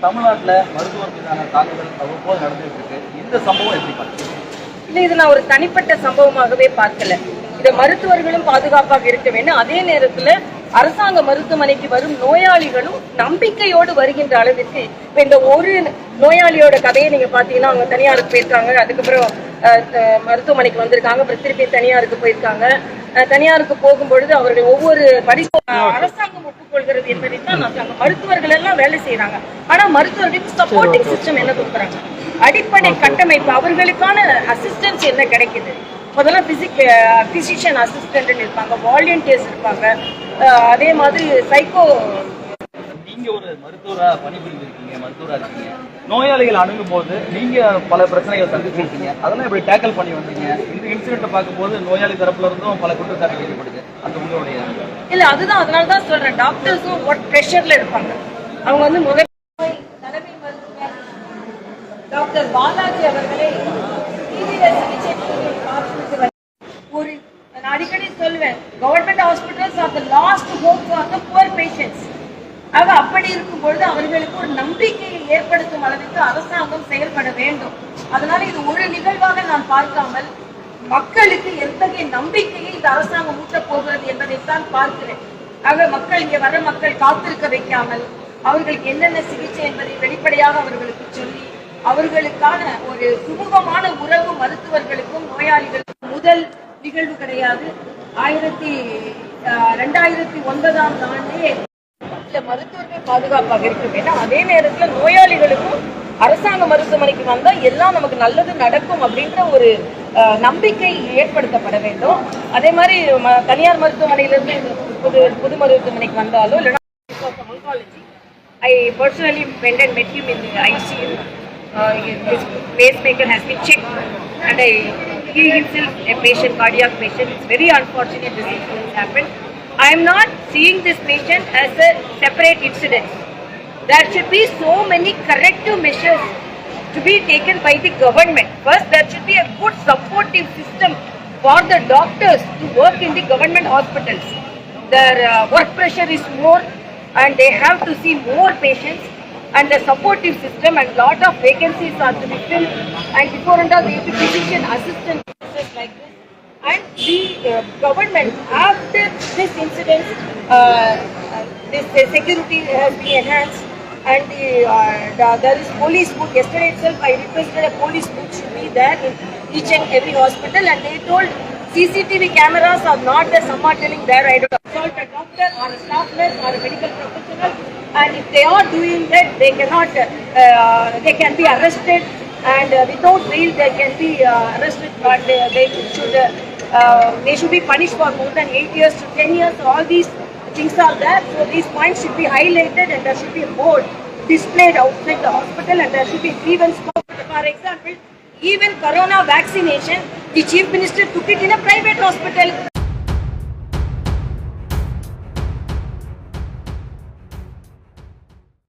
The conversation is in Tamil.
தமிழ்நாட்டில் மருத்துவத்துக்கான தாக்குதல் அவ்வப்போது நடந்துட்டு இருக்கு. இந்த சம்பவம் எப்படி பார்த்து இல்ல இது நான் ஒரு தனிப்பட்ட சம்பவமாகவே பார்க்கல. இது மருத்துவர்களும் பாதுகாப்பாக இருக்க வேண்டும். அதே நேரத்துல அரசாங்க மருத்துவமனைக்கு வரும் நோயாளிகளும் நம்பிக்கையோடு வருகின்ற அளவிற்கு இப்ப இந்த ஒரு நோயாளியோட கதையை நீங்க பாத்தீங்கன்னா அவங்க தனியாருக்கு போயிருக்காங்க. அதுக்கப்புறம் மருத்துவமனைக்கு வந்திருக்காங்க. அப்புறம் திருப்பி தனியாருக்கு போயிருக்காங்க. தனியாருக்கு போகும்பொழுது அவர்கள் ஒவ்வொரு பரிசோ அரசாங்கம் ஒப்புக்கொள்கிறது என்பதை தான். மருத்துவர்கள் எல்லாம் வேலை செய்யறாங்க ஆனா மருத்துவர்களுக்கு சப்போர்ட்டிங் சிஸ்டம் என்ன கொடுக்குறாங்க? அடிப்படை கட்டமைப்பு அவர்களுக்கான அசிஸ்டன்ஸ் என்ன கிடைக்குது? முதல்ல பிசிக் பிசிஷியன் அசிஸ்டன்ட் இருப்பாங்க வாலண்டியர்ஸ் இருப்பாங்க. அதே மாதிரி சைக்கோ நீங்க ஒரு மருத்துவரா பணிபுரிஞ்சிருக்கீங்க மருத்துவரா இருக்கீங்க. நோயாளிகள் அணுகும் போது நீங்க பல பிரச்சனைகள் சந்திச்சிருக்கீங்க. அதெல்லாம் இப்படி டேக்கிள் பண்ணி வந்தீங்க? இந்த இன்சிடென்ட்டை பார்க்கும்போது நோயாளி தரப்புல இருந்தும் பல குற்றச்சாட்டுகள் ஏற்படுது. அந்த உங்களுடைய இல்ல அதுதான் அதனால தான் சொல்றேன் டாக்டர்ஸும் ஒர்க் ப்ரெஷர்ல இருப்பாங்க. அவங்க வந்து முதல் டாக்டர் பாலாஜி அவர்களை தீவிர சிகிச்சை பார்த்துட்டு ஒரு நான் அடிக்கடி சொல்வேன் government hospitals are the last hope for the poor patients ஆக அப்படி இருக்கும் பொழுது அவர்களுக்கு ஒரு நம்பிக்கையை ஏற்படுத்தும் அளவிற்கு அரசாங்கம் செயல்பட வேண்டும். அதனால இது ஒரு நிகழ்வாக நான் பார்க்காமல் மக்களுக்கு எத்தகைய நம்பிக்கையை இந்த அரசாங்கம் ஊட்டப் போகிறது என்பதைத்தான் பார்க்கிறேன். ஆக மக்கள் இங்கே வர மக்கள் காத்திருக்க வைக்காமல் அவர்களுக்கு என்னென்ன சிகிச்சை என்பதை வெளிப்படையாக அவர்களுக்கு சொல்லி அவர்களுக்கான ஒரு சுமூகமான உறவு மருத்துவர்களுக்கும் நோயாளிகளுக்கும் முதல் நிகழ்வு கிடையாது. ஆயிரத்தி ஆஹ், ரெண்டாயிரத்தி ஒன்பதாம் ஆண்டே இல்ல மருத்துவர்கள் பாதுகாப்பாக இருக்கும். ஏன்னா அதே நேரத்துல நோயாளிகளுக்கும் அரசாங்க மருத்துவமனைக்கு வந்தா எல்லாம் நமக்கு நல்லது நடக்கும் அப்படின்ற ஒரு நம்பிக்கை ஏற்படுத்தப்பட வேண்டும். அதே மாதிரி ம- தனியார் மருத்துவமனையிலிருந்து புது புது மருத்துவமனைக்கு வந்தாலும் இல்லைன்னா I personally personally and and met him. Uh, his pacemaker has been checked, and I, he himself a patient, cardiac patient. It's very unfortunate this incident happened. I am not seeing this patient as a separate incident. There should be so many corrective measures to be taken by the government. First, there should be a good supportive system for the doctors to work in the government hospitals. Their uh, work pressure is more and they have to see more patients and the supportive system and lot of vacancies are to be filled. And before and all the physician assistant like this. And the uh, government after this incident uh, uh, this security has been enhanced. And the, uh, the, there is police book. Yesterday itself i requested a police book should be there in each and every hospital. And they told cctv cameras are not there. Some are telling there i don't assault a doctor or a staff nurse or a medical professional and if they are doing that they cannot uh, they can be arrested and uh, without bail they can be uh, arrested but they, they should uh, uh, they should be punished for more than 8 years to 10 years. All these things are there. So these points should be highlighted and there should be a board displayed outside the hospital and there should be grievance for example even corona vaccination the chief minister took it in a private hospital